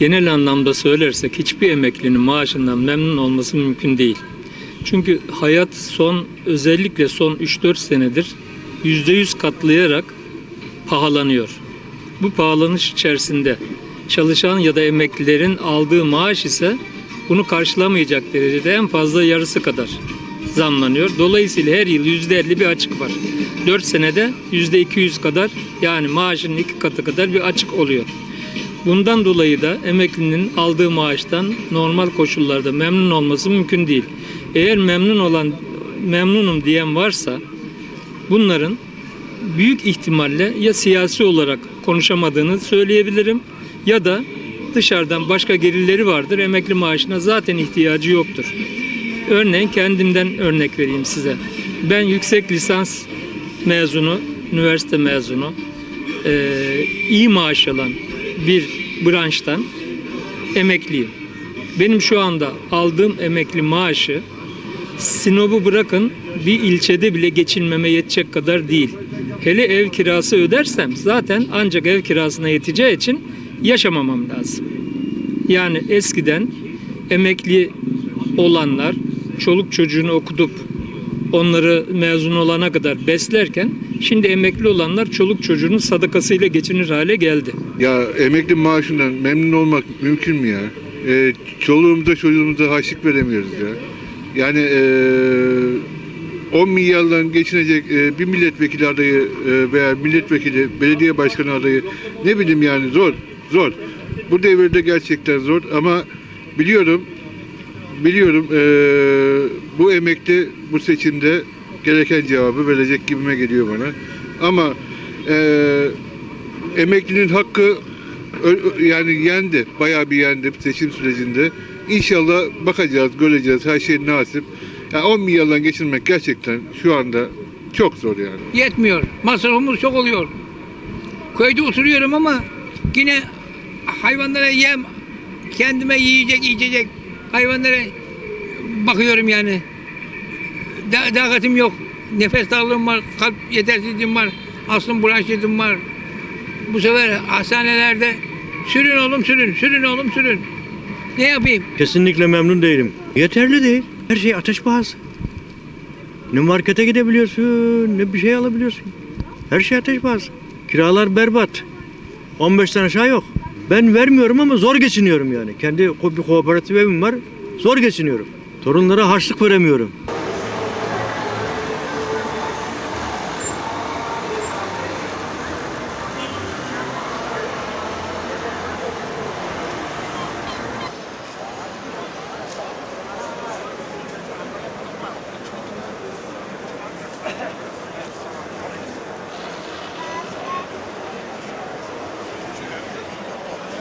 Genel anlamda söylersek hiçbir emeklinin maaşından memnun olması mümkün değil. Çünkü hayat son özellikle son 3-4 senedir %100 katlayarak pahalanıyor. Bu pahalanış içerisinde çalışan ya da emeklilerin aldığı maaş ise bunu karşılamayacak derecede en fazla yarısı kadar zamlanıyor. Dolayısıyla her yıl %50 bir açık var. 4 senede %200 kadar yani maaşın iki katı kadar bir açık oluyor. Bundan dolayı da emeklinin aldığı maaştan normal koşullarda memnun olması mümkün değil. Eğer memnun olan memnunum diyen varsa bunların büyük ihtimalle ya siyasi olarak konuşamadığını söyleyebilirim ya da dışarıdan başka gelirleri vardır. Emekli maaşına zaten ihtiyacı yoktur. Örneğin kendimden örnek vereyim size. Ben yüksek lisans mezunu, üniversite mezunu, iyi maaş alan bir branştan emekliyim. Benim şu anda aldığım emekli maaşı Sinop'u bırakın bir ilçede bile geçinmeme yetecek kadar değil. Hele ev kirası ödersem zaten ancak ev kirasına yeteceği için yaşamamam lazım. Yani eskiden emekli olanlar çoluk çocuğunu okutup onları mezun olana kadar beslerken şimdi emekli olanlar çoluk çocuğunun sadakasıyla geçinir hale geldi. Ya emekli maaşından memnun olmak mümkün mü ya? Ee, çoluğumuza çocuğumuza harçlık veremiyoruz ya. Yani ee, 10 milyardan geçinecek ee, bir milletvekili adayı ee, veya milletvekili, belediye başkanı adayı ne bileyim yani zor, zor. Bu devirde gerçekten zor ama biliyorum, biliyorum ee, bu emekli bu seçimde gereken cevabı verecek gibime geliyor bana. Ama ee, emeklinin hakkı yani yendi. Bayağı bir yendi seçim sürecinde. İnşallah bakacağız, göreceğiz. Her şey nasip. Yani 10 milyardan geçirmek gerçekten şu anda çok zor yani. yetmiyor. Masrafımız çok oluyor. Köyde oturuyorum ama yine hayvanlara yem, kendime yiyecek, içecek hayvanlara bakıyorum yani. Da, takatim yok. Nefes darlığım var, kalp yetersizliğim var, astım bronşitim var. Bu sefer hastanelerde sürün oğlum sürün, sürün oğlum sürün. Ne yapayım? Kesinlikle memnun değilim. Yeterli değil. Her şey ateş pahası. Ne markete gidebiliyorsun, ne bir şey alabiliyorsun. Her şey ateş pahası. Kiralar berbat. 15'ten aşağı yok. Ben vermiyorum ama zor geçiniyorum yani. Kendi bir kooperatif evim var. Zor geçiniyorum. Torunlara harçlık veremiyorum.